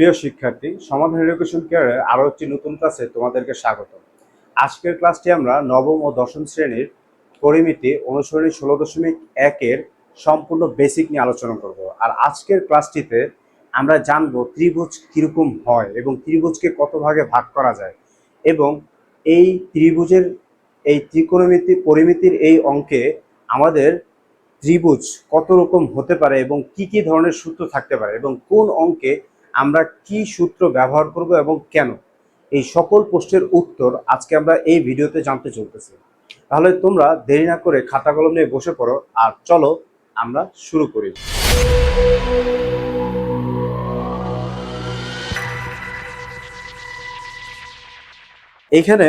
প্রিয় শিক্ষার্থী, সমাধান এডুকেশন কেয়ারের আরও একটি নতুন ক্লাসে তোমাদেরকে স্বাগত আজকের ক্লাসটি আমরা নবম ও দশম শ্রেণির পরিমিতি অনুসরণী ষোলো দশমিক একের সম্পূর্ণ বেসিক নিয়ে আলোচনা করব। আর আজকের ক্লাসটিতে আমরা জানব ত্রিভুজ কীরকম হয় এবং ত্রিভুজকে কত ভাগে ভাগ করা যায় এবং এই ত্রিভুজের, এই ত্রিকোণমিতি পরিমিতির এই অঙ্কে আমাদের ত্রিভুজ কত রকম হতে পারে এবং কি কি ধরনের সূত্র থাকতে পারে এবং কোন অঙ্কে আমরা কি সূত্র ব্যবহার করব এবং কেন? এই সকল প্রশ্নের উত্তর আজকে আমরা এই ভিডিওতে জানতে চলতেছি। তাহলে তোমরা দেরি না করে খাতা কলম নিয়ে বসে পড়ো আর চলো আমরা শুরু করি। এইখানে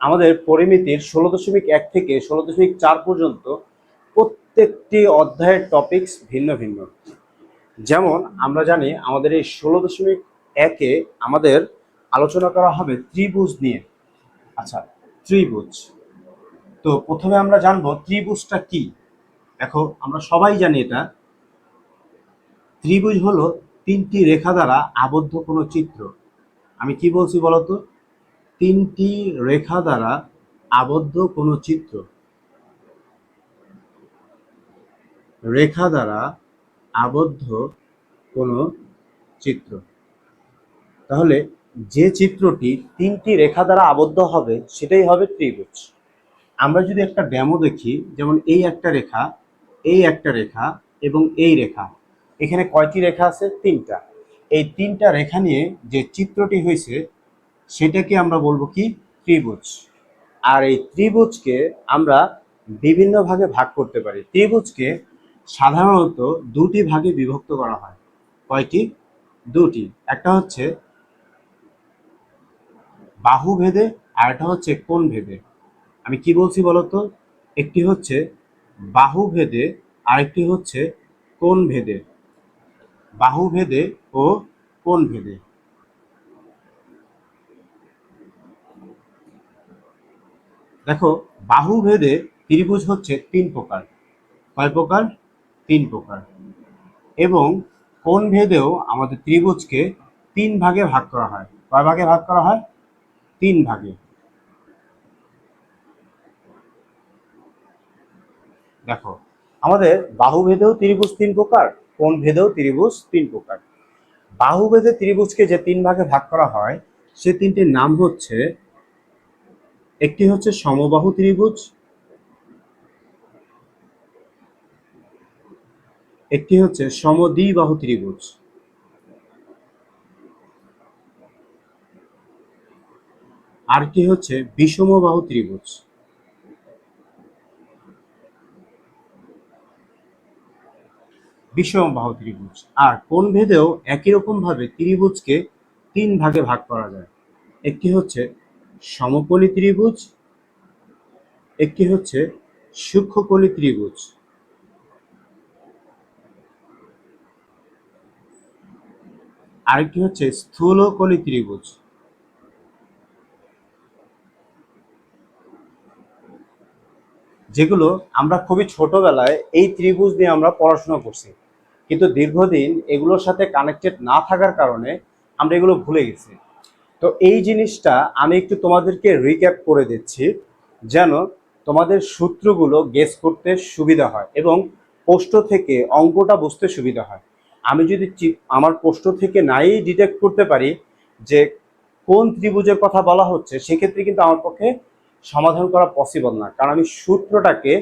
আমাদের পরিমিতির ষোলো দশমিক এক থেকে ষোলো দশমিক চার পর্যন্ত প্রত্যেকটি অধ্যায়ের টপিকস ভিন্ন ভিন্ন। যেমন আমরা জানি আমাদের এই ষোলো দশমিক একে আমাদের আলোচনা করা হবে ত্রিভুজ নিয়ে। আচ্ছা ত্রিভুজ। তো প্রথমে আমরা জানব ত্রিভুজটা কি। দেখো, আমরা সবাই জানি এটা। ত্রিভুজ হলো তিনটি রেখা দ্বারা আবদ্ধ কোনো চিত্র। আমি কি বলছি বলতো? তিনটি রেখা দ্বারা আবদ্ধ কোনো চিত্র। রেখা দ্বারা আবদ্ধ কোনো চিত্র। তাহলে যে চিত্রটি তিনটি রেখা দ্বারা আবদ্ধ হবে, সেটাই হবে ত্রিভুজ। আমরা যদি একটা ড্যামো দেখি, যেমন এই একটা রেখা, এই একটা রেখা এবং এই রেখা, এখানে কয়টি রেখা আছে? তিনটা। এই তিনটা রেখা নিয়ে যে চিত্রটি হয়েছে, সেটাকে আমরা বলব কি? ত্রিভুজ। আর এই ত্রিভুজকে আমরা বিভিন্ন ভাগে ভাগ করতে পারি। ত্রিভুজকে সাধারণত দুটি ভাগে বিভক্ত করা হয়। কয়টি? দুটি। একটা হচ্ছে বাহু ভেদে আর একটা হচ্ছে কোণ ভেদে আমি কি বলছি বলতো? একটি হচ্ছে বাহু ভেদে আরেকটি হচ্ছে কোণ ভেদে বাহু ভেদে ও কোণ ভেদে দেখো বাহু ভেদে ত্রিভুজ হচ্ছে তিন প্রকার। কয় প্রকার? তিন প্রকার। এবং কোণ ভেদেও আমাদের ত্রিভুজকে তিন ভাগে ভাগ করা হয়। কয় ভাগে ভাগ করা হয়? তিন ভাগে। দেখো, আমাদের বাহু ভেদেও ত্রিভুজ তিন প্রকার কোণ ভেদেও ত্রিভুজ তিন প্রকার। বাহু ভেদে ত্রিভুজকে যে তিন ভাগে ভাগ করা হয়, সে তিনটির নাম হচ্ছে, একটি হচ্ছে সমবাহু ত্রিভুজ একটি হচ্ছে সমদ্বিবাহু ত্রিভুজ। আরেকটি হচ্ছে বিষমবাহু ত্রিভুজ। বিষমবাহু ত্রিভুজ। আর কোন ভেদেও একই রকম ভাবে ত্রিভুজকে তিন ভাগে ভাগ করা যায়? একটি হচ্ছে সমকোণী ত্রিভুজ, একটি হচ্ছে সূক্ষ্মকোণী ত্রিভুজ। আরেকটি হচ্ছে স্থূলকোণী ত্রিভুজ। যেগুলো আমরা খুবই ছোটবেলায় এই ত্রিভুজ নিয়ে আমরা পড়াশোনা করছি। কিন্তু দীর্ঘদিন এগুলোর সাথে কানেক্টেড না থাকার কারণে আমরা এগুলো ভুলে গেছি। তো এই জিনিসটা আমি একটু তোমাদেরকে রিক্যাপ করে দিচ্ছি, যেন তোমাদের সূত্রগুলো গেস করতে সুবিধা হয় এবং পোস্ট থেকে অঙ্কটা বুঝতে সুবিধা হয়। আমি যদি আমার পোস্ট থেকে নাই ডিটেক্ট করতে পারি যে কোন ত্রিভুজের কথা বলা হচ্ছে, সেক্ষেত্রে কিন্তু আমার পক্ষে সমাধান করা পসিবল না। কারণ আমি সূত্রটাকে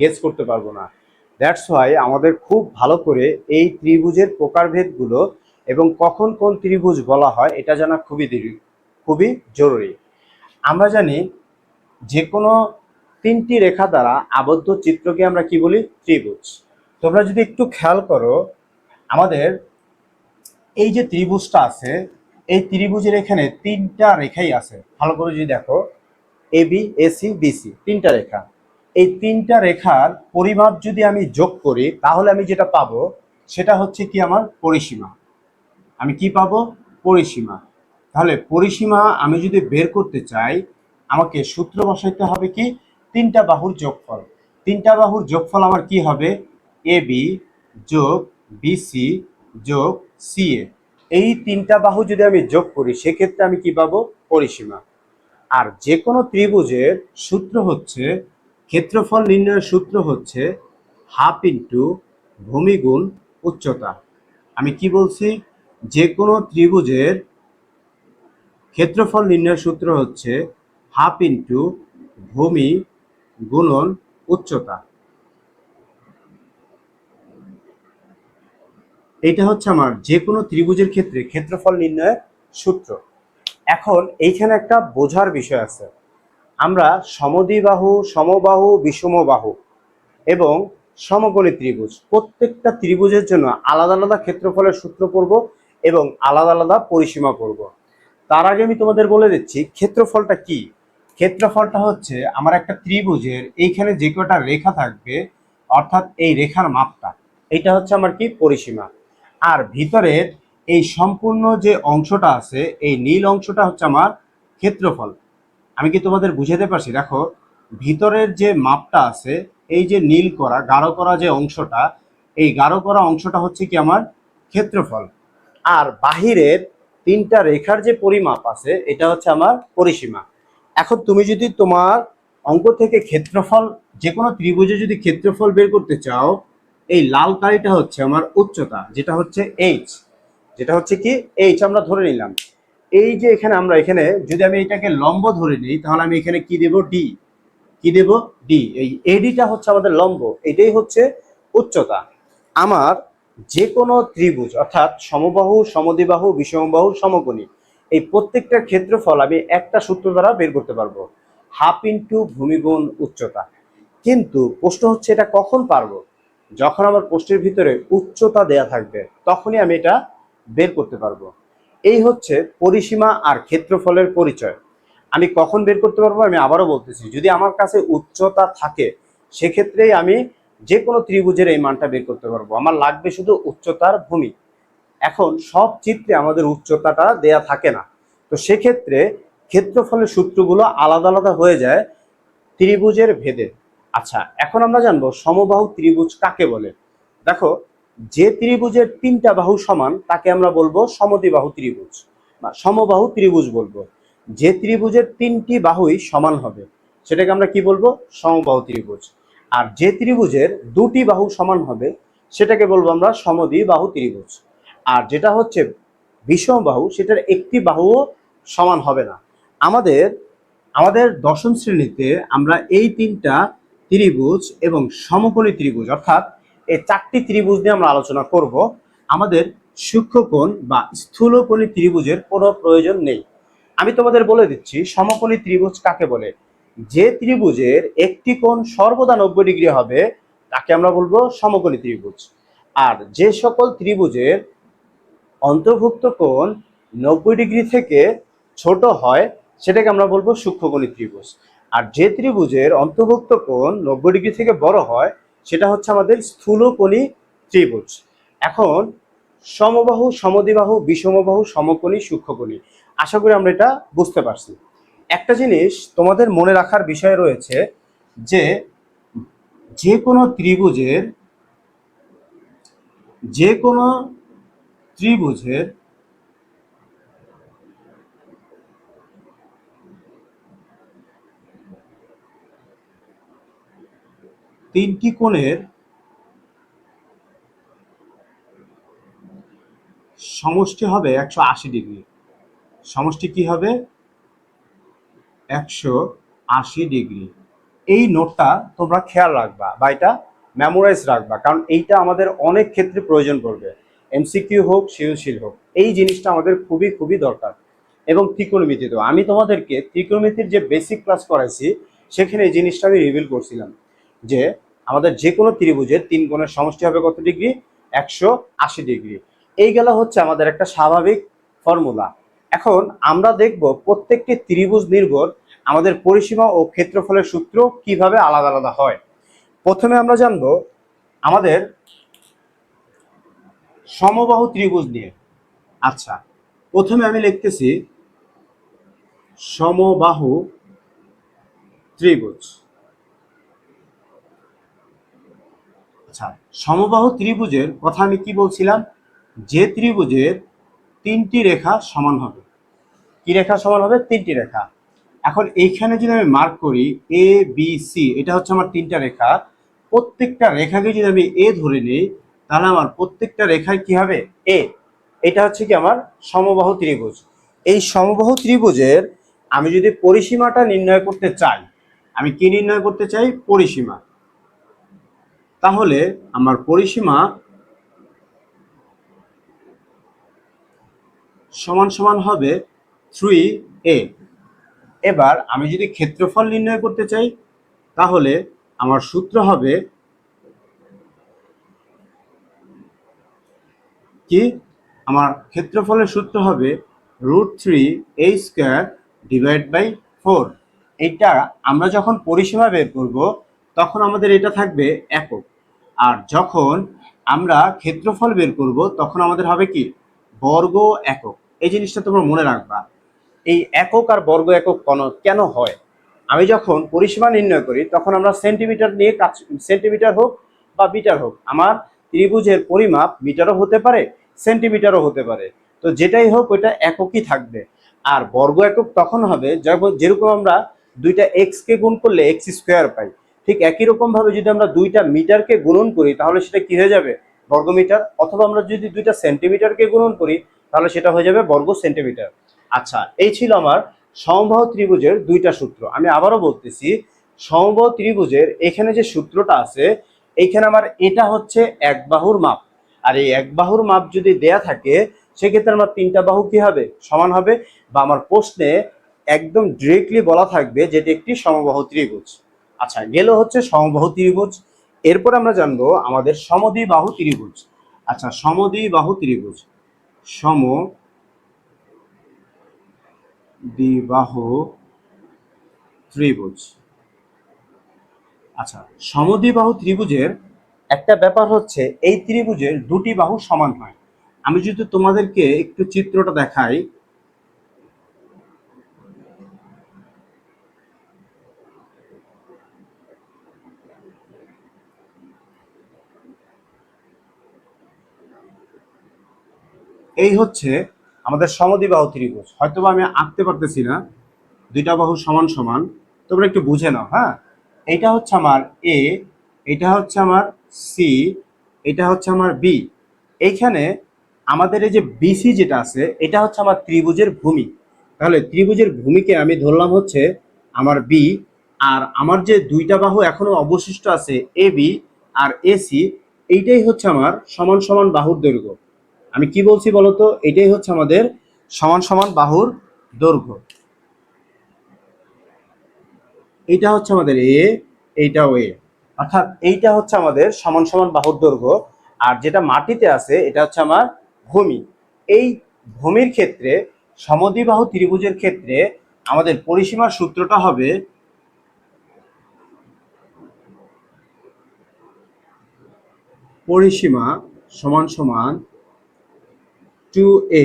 গেস করতে পারব না। দ্যাটস ওয়াই আমাদের খুব ভালো করে এই ত্রিভুজের প্রকারভেদগুলো এবং কখন কোন ত্রিভুজ বলা হয়, এটা জানা খুবই খুবই জরুরি। আমরা জানি যে কোনো তিনটি রেখা দ্বারা আবদ্ধ চিত্রকে আমরা কি বলি? ত্রিভুজ। তোমরা যদি একটু খেয়াল করো আমাদের এই যে ত্রিভুজটা আছে, এই ত্রিভুজের এখানে তিনটা রেখাই আছে। ভালো করে যদি দেখো A B A AC BC তিনটা রেখা। এই তিনটা রেখার পরিমাপ যদি আমি যোগ করি, তাহলে আমি যেটা পাবো, সেটা হচ্ছে কি আমার পরিসীমা। আমি কি পাবো? পরিসীমা। তাহলে পরিসীমা আমি যদি বের করতে চাই, আমাকে সূত্র বসাইতে হবে কি? তিনটা বাহুর যোগফল। তিনটা বাহুর যোগফল আমার কি হবে? এ বি যোগ বিসি যোগ সিএ এই তিনটা বাহু যদি আমি যোগ করি, সেক্ষেত্রে আমি কি পাবো? পরিসীমা। আর যে কোনো ত্রিভুজের সূত্র হচ্ছে, ক্ষেত্রফল নির্ণয়ের সূত্র হচ্ছে হাফ ইন্টু ভূমি গুণ উচ্চতা। আমি কি বলছি? যে কোনো ত্রিভুজের ক্ষেত্রফল নির্ণয়ের সূত্র হচ্ছে হাফ ইন্টু ভূমি গুণন উচ্চতা। এটা হচ্ছে আমার যে কোনো ত্রিভুজের ক্ষেত্রে ক্ষেত্রফল নির্ণয়ের সূত্র। এখন এইখানে একটা বোঝার বিষয় আছে। আমরা সমদ্বিবাহু, সমবাহু, বিষমবাহু এবং সমকোণী ত্রিভুজ, প্রত্যেকটা ত্রিভুজের জন্য আলাদা আলাদা ক্ষেত্রফলের সূত্র পড়ব এবং আলাদা আলাদা পরিসীমা পড়ব। তার আগে আমি তোমাদের বলে দিচ্ছি, ক্ষেত্রফলটা কি? ক্ষেত্রফলটা হচ্ছে আমার একটা ত্রিভুজের এইখানে যে কটা রেখা থাকবে, অর্থাৎ এই রেখার মাপটা এটা হচ্ছে আমার কি? পরিসীমা। আর ভিতরের এই সম্পূর্ণ যে অংশটা আছে, এই নীল অংশটা হচ্ছে আমার ক্ষেত্রফল। আমি কি তোমাদের বুঝাতে পারছি? দেখো, ভিতরের যে মাপটা আছে, এই যে নীল করা, গাঢ় করা যে অংশটা, এই গাঢ় করা অংশটা হচ্ছে কি আমার ক্ষেত্রফল। আর বাহিরের তিনটা রেখার যে পরিমাপ আছে, এটা হচ্ছে আমার পরিসীমা। এখন তুমি যদি তোমার অঙ্ক থেকে ক্ষেত্রফল যে কোনো ত্রিভুজে যদি ক্ষেত্রফল বের করতে চাও এই লাল কালিটা হচ্ছে আমার উচ্চতা, যেটা হচ্ছে এইচ যেটা হচ্ছে কি? এইচ আমরা ধরে নিলাম। এই যে এখানে আমরা এখানে, যদি আমি এটাকে লম্ব ধরে নিই, তাহলে আমি এখানে কি দেব? ডি কি দেব? ডি এই এডিটা হচ্ছে আমাদের লম্ব, এটাই হচ্ছে উচ্চতা। আমার যে কোনো ত্রিভুজ, অর্থাৎ সমবাহু, সমদ্বিবাহু, বিষমবাহু, সমকোণী, এই প্রত্যেকটার ক্ষেত্রফল আমি একটা সূত্র দ্বারা বের করতে পারব। হাফ ইন্টু ভূমিগুণ উচ্চতা। কিন্তু প্রশ্ন হচ্ছে এটা কখন পারব? যখন আমার পোস্টের ভিতরে উচ্চতা দেয়া থাকবে, তখনই আমি এটা বের করতে পারব। এই হচ্ছে পরিসীমা আর ক্ষেত্রফলের পরিচয়। আমি কখন বের করতে পারব আমি আবারও বলতেছি, যদি আমার কাছে উচ্চতা থাকে, সেক্ষেত্রেই আমি যে কোনো ত্রিভুজের এই মানটা বের করতে পারব। আমার লাগবে শুধু উচ্চতার ভূমি। এখন সব চিত্রে আমাদের উচ্চতাটা দেয়া থাকে না। তো সেক্ষেত্রে ক্ষেত্রফলের সূত্রগুলো আলাদা আলাদা হয়ে যায় ত্রিভুজের ভেদে। আচ্ছা এখন আমরা জানব সমবাহু ত্রিভুজ কাকে বলে? দেখো, যে ত্রিভুজের তিনটা বাহু সমান, তাকে আমরা বলব সমদ্বিবাহু ত্রিভুজ বা সমবাহু ত্রিভুজ বলব। যে ত্রিভুজের তিনটি বাহুই সমান হবে, সেটাকে আমরা কি বলব? সমবাহু ত্রিভুজ। আর যে ত্রিভুজের দুটি বাহু সমান হবে, সেটাকে বলব আমরা সমদ্বিবাহু ত্রিভুজ। আর যেটা হচ্ছে বিষমবাহু সেটার একটি বাহুও সমান হবে না। আমাদের আমাদের দশম শ্রেণীতে আমরা এই তিনটা ত্রিভুজ এবং সমকোণী ত্রিভুজ, অর্থাৎ এই চারটি ত্রিভুজ নিয়ে আমরা আলোচনা করব। আমাদের সূক্ষ্মকোণ বা স্থূলকোণী ত্রিভুজের কোনো প্রয়োজন নেই। আমি তোমাদের বলে দিচ্ছি, সমকোণী ত্রিভুজ কাকে বলে? যে ত্রিভুজের একটি কোণ সর্বদা নব্বই ডিগ্রি হবে, তাকে আমরা বলব সমকোণী ত্রিভুজ। আর যে সকল ত্রিভুজের অন্তর্ভুক্ত কোণ নব্বই ডিগ্রি থেকে ছোট হয়, সেটাকে আমরা বলব সূক্ষ্মকোণী ত্রিভুজ। আর যে ত্রিভুজের অন্তর্ভুক্ত কোণ নব্বই ডিগ্রি থেকে বড় হয়, সেটা হচ্ছে আমাদের স্থূলকোণী ত্রিভুজ। এখন সমবাহু, সমদ্বিবাহু, বিষমবাহু, সমকোণী, সূক্ষ্মকোণী। আশা করি আমরা এটা বুঝতে পারছি। একটা জিনিস তোমাদের মনে রাখার বিষয় রয়েছে যে যে কোনো ত্রিভুজের যে কোনো ত্রিভুজের তিনটি কোণের সমষ্টি হবে একশো আশি ডিগ্রি। সমষ্টি কি হবে? একশো আশি ডিগ্রি। এই নোটটা তোমরা খেয়াল রাখবা বা এটা মেমোরাইজ রাখবা, কারণ এইটা আমাদের অনেক ক্ষেত্রে প্রয়োজন পড়বে। এমসিকিউ হোক, সৃজনশীল হোক, এই জিনিসটা আমাদের খুবই খুবই দরকার। এবং ত্রিকোণমিতিতেও আমি তোমাদেরকে ত্রিকোণমিতির যে বেসিক ক্লাস করাইছি, সেখানে এই জিনিসটা আমি রিভিল করছিলাম যে আমাদের যে কোনো ত্রিভুজের তিন কোণের সমষ্টি হবে কত ডিগ্রি? একশো আশি ডিগ্রি। এই গেল হচ্ছে আমাদের একটা স্বাভাবিক ফর্মুলা। এখন আমরা দেখব প্রত্যেকটি ত্রিভুজ নির্ভর আমাদের পরিসীমা ও ক্ষেত্রফলের সূত্র কীভাবে আলাদা আলাদা হয়। প্রথমে আমরা জানব আমাদের সমবাহু ত্রিভুজ নিয়ে। আচ্ছা প্রথমে আমি লিখতেছি সমবাহু ত্রিভুজ। আচ্ছা সমবাহু ত্রিভুজের কথা আমি কি বলছিলাম? যে ত্রিভুজের তিনটি রেখা সমান হবে। কি রেখা সমান হবে? তিনটি রেখা। এখন এইখানে যদি আমি মার্ক করি এ বি সি এটা হচ্ছে আমার তিনটা রেখা। প্রত্যেকটা রেখাকে যদি আমি এ ধরে নিই, তাহলে আমার প্রত্যেকটা রেখায় কি হবে? এ এটা হচ্ছে কি আমার সমবাহু ত্রিভুজ। এই সমবাহু ত্রিভুজের আমি যদি পরিসীমাটা নির্ণয় করতে চাই, আমি কি নির্ণয় করতে চাই? পরিসীমা। তাহলে আমার পরিসীমা সমান সমান হবে থ্রি এ এবার আমি যদি ক্ষেত্রফল নির্ণয় করতে চাই, তাহলে আমার সূত্র হবে কি? আমার ক্ষেত্রফলের সূত্র হবে root three A square divide by four এটা আমরা যখন পরিসীমা বের করব, তখন আমাদের এটা থাকবে একক। আর যখন আমরা ক্ষেত্রফল বের করব, তখন আমাদের হবে কি? বর্গ একক। এই জিনিসটা তোমরা মনে রাখবা। এই একক আর বর্গ একক কোন- হয়? আমি যখন পরিসীমা নির্ণয় করি, তখন আমরা সেন্টিমিটার নিয়ে কাজ, সেন্টিমিটার হোক বা মিটার হোক, আমার ত্রিভুজের পরিমাপ মিটারও হতে পারে, সেন্টিমিটারও হতে পারে। তো যেটাই হোক, ওইটা এককই থাকবে। আর বর্গ একক তখন হবে যেরকম আমরা দুইটা এক্সকে গুণ করলে এক্স স্কোয়ার পাই ঠিক একই রকম ভাবে যদি আমরা দুইটা মিটারকে গুণন করি, তাহলে সেটা কি হয়ে যাবে? বর্গমিটার। অথবা আমরা যদি দুইটা সেন্টিমিটারকে গুণন করি, তাহলে সেটা হয়ে যাবে বর্গ সেন্টিমিটার আচ্ছা এই ছিল আমার সমবাহু ত্রিভুজের দুইটা সূত্র। আমি আবারও বলতেছি, সমবাহু ত্রিভুজের এখানে যে সূত্রটা আছে এইখানে আমার এটা হচ্ছে এক বাহুর মাপ। আর এই এক বাহুর মাপ যদি দেয়া থাকে, সেক্ষেত্রে আমার তিনটা বাহু কি হবে? সমান হবে। বা আমার প্রশ্নে একদম ডিরেক্টলি বলা থাকবে যেটি একটি সমবাহু ত্রিভুজ। আচ্ছা গেল হচ্ছে সমবাহু ত্রিভুজ। এরপর আমরা জানব আমাদের সমদ্বিবাহু ত্রিভুজ। আচ্ছা সমদ্বিবাহু ত্রিভুজ। সম দ্বিবাহু ত্রিভুজ। আচ্ছা সমদ্বিবাহু ত্রিভুজের একটা ব্যাপার হচ্ছে, এই ত্রিভুজের দুটি বাহু সমান হয়। আমি যদি তোমাদেরকে একটু চিত্রটা দেখাই এই হচ্ছে আমাদের সমদ্বিবাহু ত্রিভুজ। হয়তো আমি আঁকতে পারতেছি না। দুইটা বাহু সমান সমান। তোমরা একটু বুঝে নাও হ্যাঁ? এটা হচ্ছে আমার এ এটা হচ্ছে আমার সি এটা হচ্ছে আমার বি এইখানে আমাদের এই যে বিসি যেটা আছে, এটা হচ্ছে আমার ত্রিভুজের ভূমি। তাহলে ত্রিভুজের ভূমিকে আমি ধরলাম হচ্ছে আমার বি আর আমার যে দুইটা বাহু এখনও অবশিষ্ট আছে এ বি আর এসি এইটাই হচ্ছে আমার সমান সমান বাহুর দৈর্ঘ্য। আমি কি বলছি বলতো? এটাই হচ্ছে আমাদের সমান সমান বাহুর দৈর্ঘ্য। এইটা হচ্ছে আমাদের এ এইটাও এ অর্থাৎ এইটা হচ্ছে আমাদের সমান সমান বাহুর দৈর্ঘ্য। আর যেটা মাটিতে আছে, এটা হচ্ছে আমার ভূমি। এই ভূমির ক্ষেত্রে, সমদ্বিবাহু ত্রিভুজের ক্ষেত্রে আমাদের পরিসীমার সূত্রটা হবে পরিসীমা সমান সমান টু এ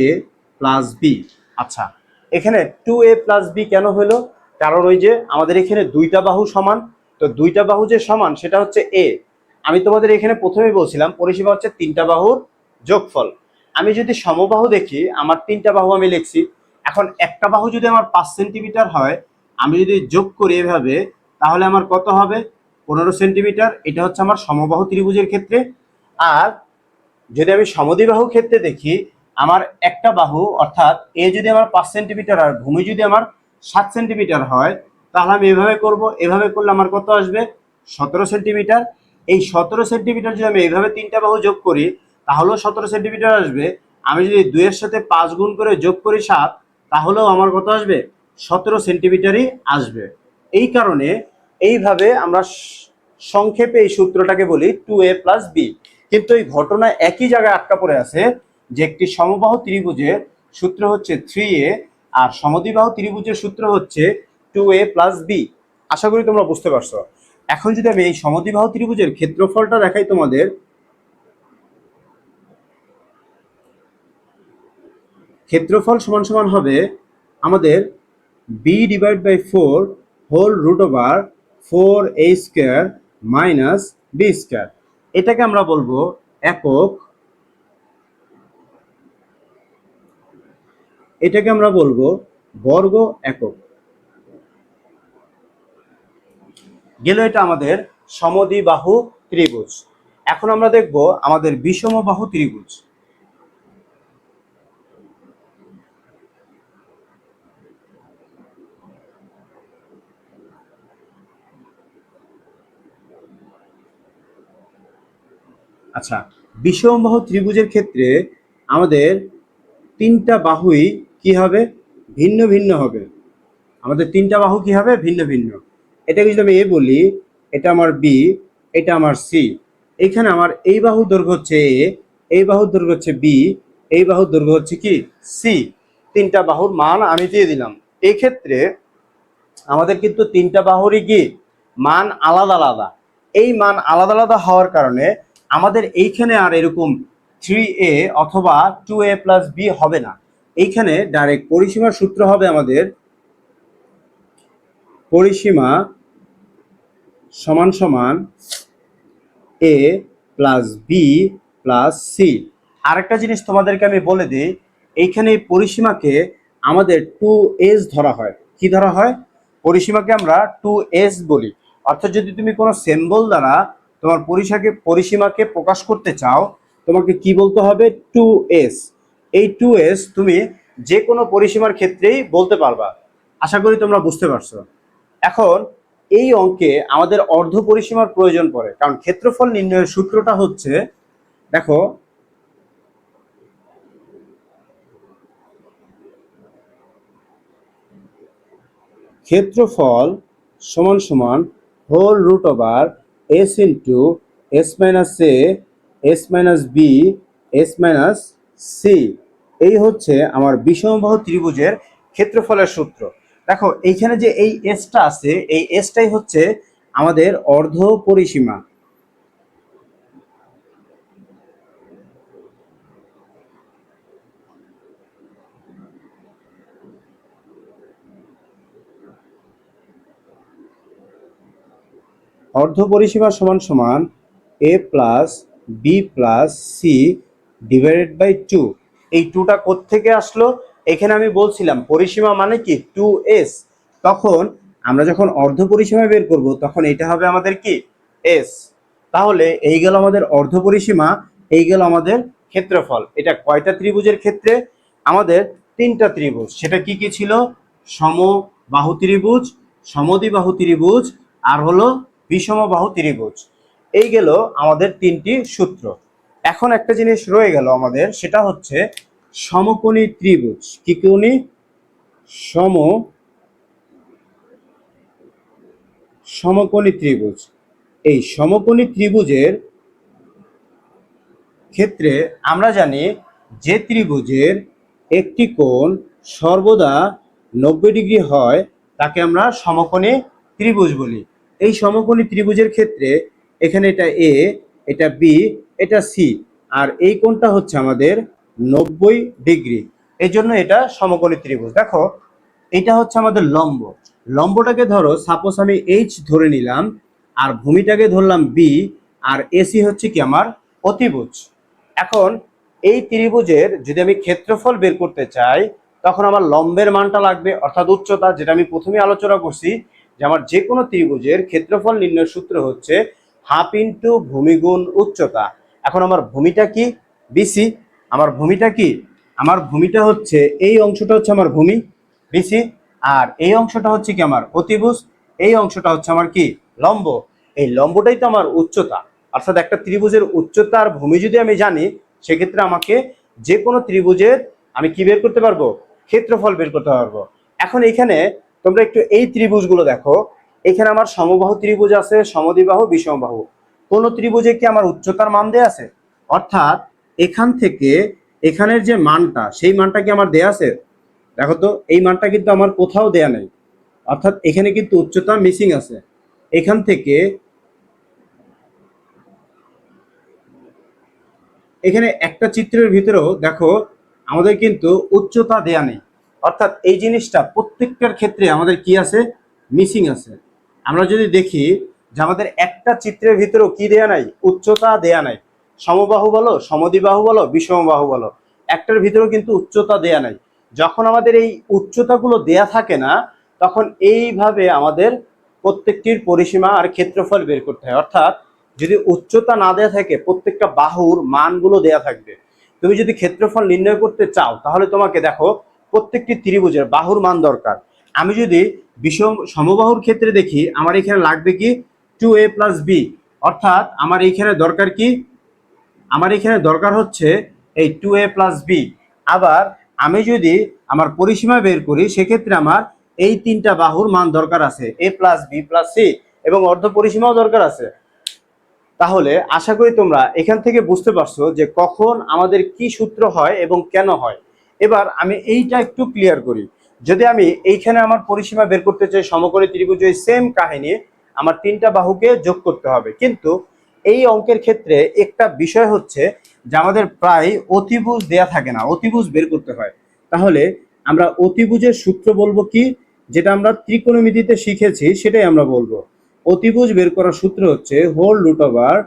প্লাস বি আচ্ছা এখানে টু এ প্লাস বি কেন হলো? কারণ ওই যে আমাদের এখানে দুইটা বাহু সমান, তো দুইটা বাহু যে সমান, সেটা হচ্ছে এ আমি তোমাদের এখানে প্রথমেই বলছিলাম, পরিসীমা হচ্ছে তিনটা বাহুর যোগফল। আমি যদি সমবাহু দেখি, আমার তিনটা বাহু আমি লিখছি, এখন একটা বাহু যদি আমার পাঁচ সেন্টিমিটার হয়, আমি যদি যোগ করি এভাবে, তাহলে আমার কত হবে? পনেরো সেন্টিমিটার, এটা হচ্ছে আমার সমবাহু ত্রিভুজের ক্ষেত্রে। আর যদি আমি সমদ্বিবাহু ক্ষেত্রে দেখি আমার একটা বাহু, অর্থাৎ এ যদি আমার পাঁচ সেন্টিমিটার আর ভূমি যদি আমার সাত সেন্টিমিটার হয়, তাহলে আমি এভাবে করব। এভাবে করলে আমার কত আসবে? সতেরো সেন্টিমিটার এই সতেরো সেন্টিমিটার যদি আমি এইভাবে তিনটা বাহু যোগ করি, তাহলেও সতেরো সেন্টিমিটার আসবে। আমি যদি দুইয়ের সাথে পাঁচ গুণ করে যোগ করি সাত, তাহলেও আমার কত আসবে? সতেরো সেন্টিমিটারই আসবে। এই কারণে এইভাবে আমরা সংক্ষেপে এই সূত্রটাকে বলি টু এ প্লাস বি কিন্তু এই ঘটনা একই জায়গায় আটকা পড়ে আছে। যে একটি সমবাহু ত্রিভুজের সূত্র হচ্ছে থ্রি এ আর সমদ্বিবাহু ত্রিভুজের সূত্র হচ্ছে টু এ প্লাস বি আশা করি তোমরা বুঝতে পারছ। এখন যদি আমি এই সমদ্বিবাহু ত্রিভুজের ক্ষেত্রফলটা দেখাই তোমাদের, ক্ষেত্রফল সমান সমান হবে আমাদের B divide by four whole root over four A square minus B square এটাকে আমরা বলব একক এটাকে আমরা বলব বর্গ একক। গেল এটা আমাদের সমদ্বিবাহু ত্রিভুজ। এখন আমরা দেখব আমাদের বিষমবাহু ত্রিভুজ। আচ্ছা বিষমবাহু ত্রিভুজের ক্ষেত্রে আমাদের তিনটা বাহুই কি হবে? ভিন্ন ভিন্ন হবে। আমাদের তিনটা বাহু কি হবে? ভিন্ন ভিন্ন। এটাকে যদি আমি এ বলি, এটা আমার বি, এটা আমার সি। এখানে আমার এই বাহু দৈর্ঘ্য হচ্ছে এ, এই বাহুর দৈর্ঘ্য হচ্ছে বি, এই বাহুর দৈর্ঘ্য হচ্ছে কি? সি। তিনটা বাহুর মান আমি দিয়ে দিলাম। এই ক্ষেত্রে আমাদের কিন্তু তিনটা বাহুরই কি? মান আলাদা আলাদা। এই মান আলাদা আলাদা হওয়ার কারণে আমাদের এইখানে আর এরকম থ্রি এ অথবা টু এ প্লাস বি হবে না। এইখানে ডাইরেক্ট পরিসীমার সূত্র হবে আমাদের পরিসীমা সমান সমান A plus B plus C আরেকটা জিনিস তোমাদেরকে আমি বলে দিই, এইখানে এই পরিসীমাকে আমাদের টু এস ধরা হয়। কি ধরা হয়? পরিসীমাকে আমরা টু এস বলি। অর্থাৎ যদি তুমি কোনো সিম্বল দ্বারা তোমার পরিসীমাকে পরিসীমাকে প্রকাশ করতে চাও, তোমাকে কি বলতে হবে? টু এস এই টু এস তুমি যে কোনো পরিসীমার ক্ষেত্রেই বলতে পারবা। আশা করি তোমরা বুঝতে পারছ। এখন এই অঙ্কে আমাদের অর্ধ পরিসীমার প্রয়োজন পড়ে, কারণ ক্ষেত্রফল নির্ণয়ের সূত্রটা হচ্ছে, দেখো, ক্ষেত্রফল সমান সমান whole root over S into S minus A S minus B S minus C. এই হচ্ছে আমার বিষমবাহু ত্রিভুজের ক্ষেত্রফলের সূত্র। দেখো, এইখানে যে এই এসটা আছে, এই এসটাই হচ্ছে আমাদের অর্ধ পরিসীমা। অর্ধ পরিসীমা সমান সমান A plus B plus C divided by two এই টুটা থেকে আসলো? এখানে আমি বলছিলাম, পরিসীমা মানে কি? টু এস তখন আমরা যখন অর্ধ পরিসীমা বের করব, তখন এটা হবে আমাদের কি? এস তাহলে এই গেল আমাদের অর্ধ পরিসীমা, এই গেল আমাদের ক্ষেত্রফল। এটা কয়টা ত্রিভুজের ক্ষেত্রে? আমাদের তিনটা ত্রিভুজ। সেটা কি কি ছিল? সমবাহু ত্রিভুজ, সমদ্বিবাহু ত্রিভুজ, আর হলো বিষমবাহু ত্রিভুজ। এই গেল আমাদের তিনটি সূত্র। এখন একটা জিনিস রয়ে গেল আমাদের, সেটা হচ্ছে সমকোণী ত্রিভুজ। কি কোণী? সম সমকোণী ত্রিভুজ। এই সমকোণী ত্রিভুজের ক্ষেত্রে আমরা জানি যে ত্রিভুজের একটি কোণ সর্বদা নব্বই ডিগ্রি হয়, তাকে আমরা সমকোণী ত্রিভুজ বলি। এই সমকোণী ত্রিভুজের ক্ষেত্রে এখানে এটা এ এটা বি এটা সি আর এই কোণটা হচ্ছে আমাদের নব্বই ডিগ্রি। এই জন্য এটা সমকোণী ত্রিভুজ। দেখো, এটা হচ্ছে আমাদের লম্ব। লম্বটাকে ধরো সাপোজ আমি এইচ ধরে নিলাম, আর ভূমিটাকে ধরলাম বি আর এসি হচ্ছে কি আমার অতিভুজ। এখন এই ত্রিভুজের যদি আমি ক্ষেত্রফল বের করতে চাই, তখন আমার লম্বের মানটা লাগবে, অর্থাৎ উচ্চতা, যেটা আমি প্রথমে আলোচনা করছি, যে আমার যে কোনো ত্রিভুজের ক্ষেত্রফল নির্ণয়ের সূত্র হচ্ছে হাফ ইন্টু ভূমিগুণ উচ্চতা। এখন আমার ভূমিটা কি? বিসি আমার ভূমিটা কি? আমার ভূমিটা হচ্ছে, এই অংশটা হচ্ছে আমার ভূমি বিসি আর এই অংশটা হচ্ছে কি আমার অতিভুজ? এই অংশটা হচ্ছে আমার কি? লম্ব। এই লম্বটাই তো আমার উচ্চতা। অর্থাৎ একটা ত্রিভুজের উচ্চতা আর ভূমি যদি আমি জানি, সেক্ষেত্রে আমাকে যে কোনো ত্রিভুজের আমি কি বের করতে পারব? ক্ষেত্রফল বের করতে পারব। এখন এখানে তোমরা একটু এই ত্রিভুজগুলো দেখো। এখানে আমার সমবাহু ত্রিভুজ আছে, সমদ্বিবাহু, বিষমবাহু। কোন ত্রিভুজে কি আমার উচ্চতার মান দেয়া আছে? অর্থাৎ এখান থেকে এখানের যে মানটা, সেই মানটা কি আমার দেয়া আছে? দেখো তো, এই মানটা কিন্তু আমার কোথাও দেয়া নেই। অর্থাৎ এখানে কিন্তু উচ্চতা মিসিং আছে। এখান থেকে এখানে একটা চিত্রের ভিতরেও দেখো, আমাদের কিন্তু উচ্চতা দেয়া নেই। অর্থাৎ এই জিনিসটা প্রত্যেকটার ক্ষেত্রে আমাদের কি আছে? মিসিং আছে। আমরা যদি দেখি যে আমাদের একটা চিত্রের ভিতরেও কি দেয়া নাই? উচ্চতা দেয়া নাই। সমবাহু বলো, সমদ্বিবাহু বলো, বিষমবাহু বলো, একটার ভিতরেও কিন্তু উচ্চতা দেয়া নাই। যখন আমাদের এই উচ্চতাগুলো দেয়া থাকে না, তখন এইভাবে আমাদের প্রত্যেকটির পরিসীমা আর ক্ষেত্রফল বের করতে হয়। অর্থাৎ যদি উচ্চতা না দেয়া থাকে, প্রত্যেকটা বাহুর মানগুলো দেয়া থাকবে। তুমি যদি ক্ষেত্রফল নির্ণয় করতে চাও, তাহলে তোমাকে দেখো, প্রত্যেকটি ত্রিভুজের বাহুর মান দরকার। আমি যদি বিষম, সমবাহুর ক্ষেত্রে দেখি, আমার এখানে লাগবে কি? টু এ প্লাস বি অর্থাৎ আমার এইখানে দরকার কি? আমার এখানে দরকার হচ্ছে এই টু এ প্লাস বি আবার আমি যদি আমার পরিসীমা বের করি, সেক্ষেত্রে আমার এই তিনটা বাহুর মান দরকার আছে A plus B plus C এবং অর্ধ পরিসীমাও দরকার আছে। তাহলে আশা করি তোমরা এখান থেকে বুঝতে পারছ যে কখন আমাদের কি সূত্র হয় এবং কেন হয়। এবার আমি এইটা একটু ক্লিয়ার করি। যদি আমি এইখানে আমার পরিসীমা বের করতে চাই, সমকোণী ত্রিভুজ ওই সেম কাহিনী আমার তিনটা বাহুকে যোগ করতে হবে। কিন্তু এই অঙ্কের ক্ষেত্রে একটা বিষয় হচ্ছে যে আমাদের প্রায় অতিভুজ দেয়া থাকে না, অতিভুজ বের করতে হয়। তাহলে আমরা অতিভুজের সূত্র বলব কি? যেটা আমরা ত্রিকোণমিতিতে শিখেছি, সেটাই আমরা বলব। অতিভুজ বের করার সূত্র হচ্ছে হোল রুট ওভার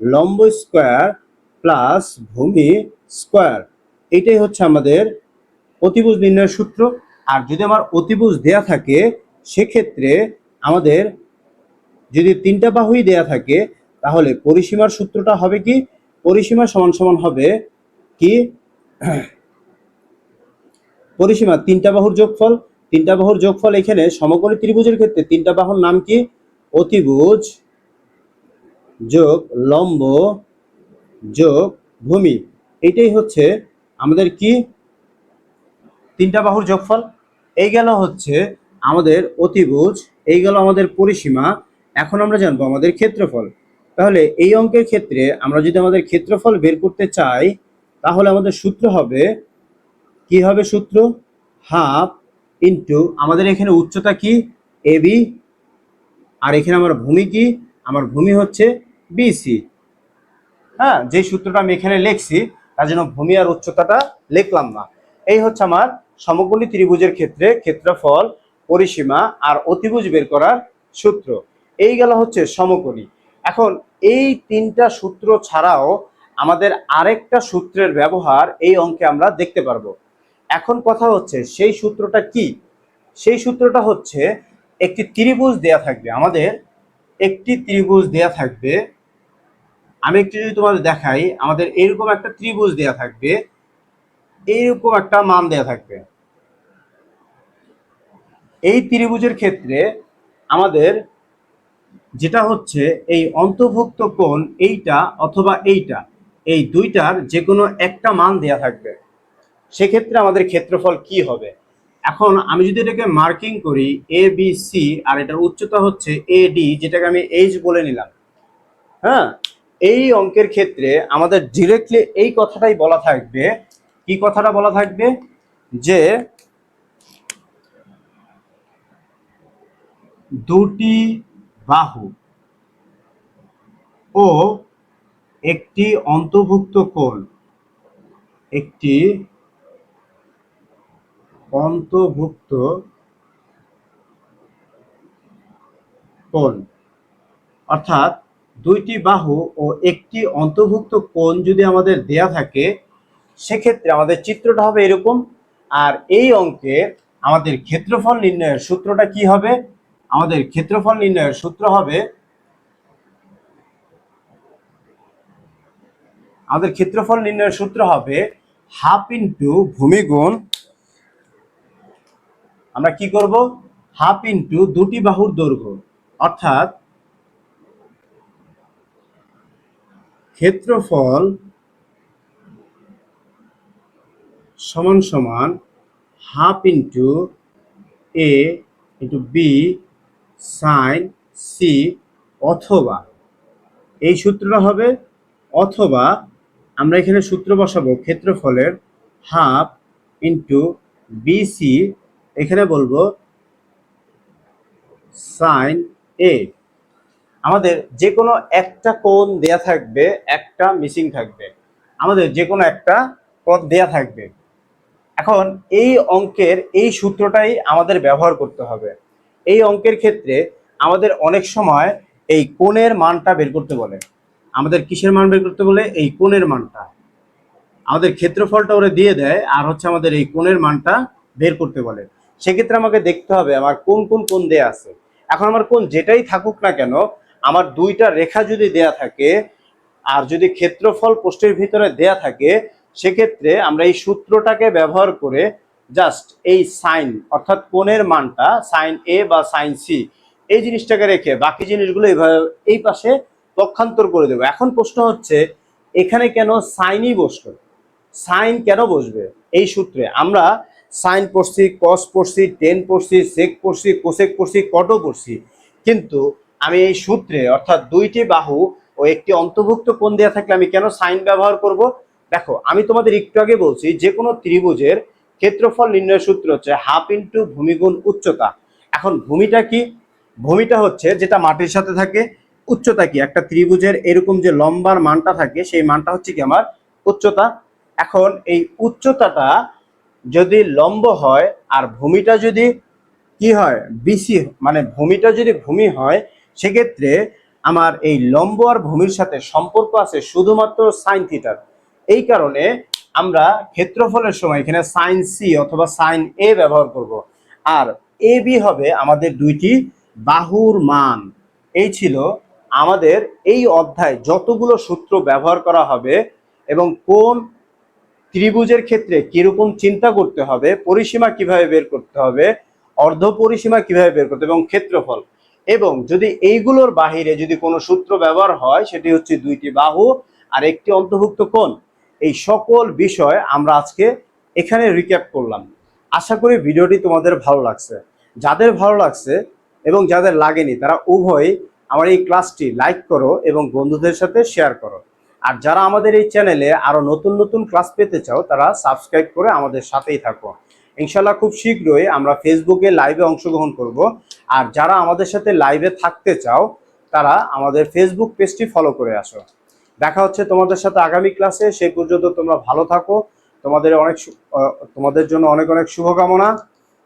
লম্ব স্কোয়ার প্লাস ভূমি স্কোয়ার। এটাই হচ্ছে আমাদের অতিভুজ নির্ণয়ের সূত্র। আর যদি আমার অতিভুজ দেয়া থাকে, সেক্ষেত্রে আমাদের যদি তিনটা বাহুই দেয়া থাকে, তাহলে পরিসীমার সূত্রটা হবে কি? পরিসীমা সমান সমান হবে কি? পরিসীমা তিনটা বাহুর যোগফল, তিনটা বাহুর যোগফল এখানে সমকোণী ত্রিভুজের ক্ষেত্রে তিনটা বাহুর নাম কি? অতিভুজ যোগ লম্ব যোগ ভূমি। এটাই হচ্ছে আমাদের কি? তিনটা বাহুর যোগফল। এই গেল হচ্ছে আমাদের অতিভুজ, এই গেল আমাদের পরিসীমা। এখন আমরা জানব আমাদের ক্ষেত্রফল। তাহলে এই অঙ্কের ক্ষেত্রে আমরা যদি আমাদের ক্ষেত্রফল বের করতে চাই, তাহলে আমাদের সূত্র হবে, কি হবে সূত্র? হাফ ইন্টু আমাদের এখানে উচ্চতা কি? A B. আর এখানে আমার ভূমি কি? আমার ভূমি হচ্ছে বিসি হ্যাঁ যে সূত্রটা আমি এখানে লিখছি, তার জন্য ভূমি আর উচ্চতাটা লিখলাম না। এই হচ্ছে আমার সমকোণী ত্রিভুজের ক্ষেত্রে ক্ষেত্রফল, পরিসীমা আর অতিভুজ বের করার সূত্র। এই গেল হচ্ছে সমকোণী। এখন এই তিনটা সূত্র ছাড়াও আমাদের আরেকটা সূত্রের ব্যবহার এই অঙ্কে আমরা দেখতে পারব। এখন কথা হচ্ছে সেই সূত্রটা কি? সেই সূত্রটা হচ্ছে একটি ত্রিভুজ দেয়া থাকবে, আমাদের একটি ত্রিভুজ দেয়া থাকবে। আমি একটু যদি তোমাদের দেখাই, আমাদের এরকম একটা ত্রিভুজ দেয়া থাকবে, এইরকম একটা মান দেয়া থাকবে। এই ত্রিভুজের ক্ষেত্রে আমাদের যেটা হচ্ছে এই অন্তর্ভুক্ত কোণ এইটা অথবা এইটা, এই দুইটার যে কোনো একটা মান দেয়া থাকবে। সেক্ষেত্রে আমাদের ক্ষেত্রফল কি হবে? এখন আমি যদি এটাকে মার্কিং করি এ বি সি আর এটার উচ্চতা হচ্ছে এ ডি যেটাকে আমি এইচ বলে নিলাম। হ্যাঁ? এই অঙ্কের ক্ষেত্রে আমাদের ডিরেক্টলি এই কথাটাই বলা থাকবে। কি কথাটা বলা থাকবে? যে দুটি বাহু ও একটি অন্তর্ভুক্ত কোণ। একটি অন্তর্ভুক্ত কোণ। অর্থাৎ দুইটি বাহু ও একটি অন্তর্ভুক্ত কোণ যদি আমাদের দেয়া থাকে, সেক্ষেত্রে আমাদের চিত্রটা হবে এরকম। আর এই অঙ্কে আমাদের ক্ষেত্রফল নির্ণয়ের সূত্রটা কি হবে? আমাদের ক্ষেত্রফল নির্ণয়ের সূত্র হবে, আমাদের ক্ষেত্রফল নির্ণয়ের সূত্র হবে হাফ ইন্টু ভূমিগুণ আমরা কি করব? হাফ ইন্টু দুটি বাহুর দৈর্ঘ্য। অর্থাৎ ক্ষেত্রফল সমান সমান half into A into B sine C অথবা। এই সূত্রটা হবে অথবা আমরা এখানে সূত্র বসাবো ক্ষেত্রফলের হাফ ইন্টু বিসি। এখানে বলব সাইন এ। আমাদের যে কোনো একটা কোণ দেয়া থাকবে, একটা মিসিং থাকবে। আমাদের যে কোনো একটা পদ দেয়া থাকবে। এখন এই অঙ্কের এই সূত্রটাই আমাদের ব্যবহার করতে হবে। এই অঙ্কের ক্ষেত্রে আমাদের অনেক সময় এই কোণের মানটা বের করতে বলে। আমাদের কিসের মান বের করতে বলে? এই কোণের মানটা। আমাদের ক্ষেত্রফলটা ওরা দিয়ে দেয় আর হচ্ছে আমাদের এই কোণের মানটা বের করতে বলে। সেক্ষেত্রে আমাকে দেখতে হবে আমার কোন কোন কোণ দেয়া আছে। এখন আমার কোন যেটাই থাকুক না কেন, আমার দুইটা রেখা যদি দেয়া থাকে আর যদি ক্ষেত্রফল পোস্টের ভিতরে দেয়া থাকে, সেক্ষেত্রে আমরা এই সূত্রটাকে ব্যবহার করে জাস্ট এই সাইন, অর্থাৎ কোণের মানটা, সাইন এ বা সাইন সি এই জিনিসটাকে রেখে বাকি জিনিসগুলো এইভাবে এই পাশে পক্ষান্তর করে দেবো। এখন প্রশ্ন হচ্ছে, এখানে কেন সাইনই বসল? সাইন কেন বসবে? এই সূত্রে আমরা সাইন পড়ছি কস পড়ছি টেন পড়ছি সেক পড়ছি কোসেক পড়ছি কটও পড়ছি। কিন্তু আমি এই সূত্রে, অর্থাৎ দুইটি বাহু ও একটি অন্তর্ভুক্ত কোণ দেওয়া থাকলে আমি কেন সাইন ব্যবহার করব? দেখো, আমি তোমাদের একটু আগে বলছি যে কোনো ত্রিভুজের ক্ষেত্রফল নির্ণয় সূত্র হচ্ছে হাফ ইন্টু ভূমিগুণ উচ্চতা। এখন ভূমিটা কি? ভূমিটা হচ্ছে যেটা মাটির সাথে থাকে, উচ্চতা কি? একটা ত্রিভুজের এরকম যে লম্বার মানটা থাকে, সেই মানটা হচ্ছে কি আমার উচ্চতা। এখন এই উচ্চতাটা যদি লম্ব হয় আর ভূমিটা যদি কি হয়? বিসি মানে ভূমিটা যদি ভূমি হয়, সেক্ষেত্রে আমার এই লম্ব আর ভূমির সাথে সম্পর্ক আছে শুধুমাত্র সাইন থিটার এই কারণে আমরা ক্ষেত্রফলের সময় এখানে সাইন সি অথবা সাইন এ ব্যবহার করব। আর এ বি হবে আমাদের দুইটি বাহুর মান। এই ছিল আমাদের এই অধ্যায় যতগুলো সূত্র ব্যবহার করা হবে এবং কোন ত্রিভুজের ক্ষেত্রে কীরকম চিন্তা করতে হবে, পরিসীমা কীভাবে বের করতে হবে, অর্ধ পরিসীমা কীভাবে বের করতে হবে এবং ক্ষেত্রফল। এবং যদি এইগুলোর বাহিরে যদি কোনো সূত্র ব্যবহার হয়, সেটি হচ্ছে দুইটি বাহু আর একটি অন্তর্ভুক্ত কোণ। এই সকল বিষয় আমরা আজকে এখানে রিক্যাপ করলাম। আশা করি ভিডিওটি তোমাদের ভালো লাগছে। যাদের ভালো লাগছে এবং যাদের লাগেনি, তারা উভয়ই আমার এই ক্লাসটি লাইক করো এবং বন্ধুদের সাথে শেয়ার করো। আর যারা আমাদের এই চ্যানেলে আরও নতুন নতুন ক্লাস পেতে চাও, তারা সাবস্ক্রাইব করে আমাদের সাথেই থাকো। ইনশাল্লাহ খুব শীঘ্রই আমরা ফেসবুকে লাইভে অংশগ্রহণ করব। আর যারা আমাদের সাথে লাইভে থাকতে চাও, তারা আমাদের ফেসবুক পেজটি ফলো করে আসো। দেখা হচ্ছে তোমাদের সাথে আগামী ক্লাসে। সেই পর্যন্ত তোমরা ভালো থাকো। তোমাদের অনেক তোমাদের জন্য অনেক অনেক শুভকামনা।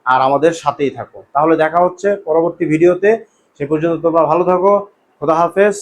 আর আমাদের সাথেই থাকো। তাহলে দেখা হচ্ছে পরবর্তী ভিডিওতে। সে পর্যন্ত তোমরা ভালো থাকো। খোদা হাফেজ।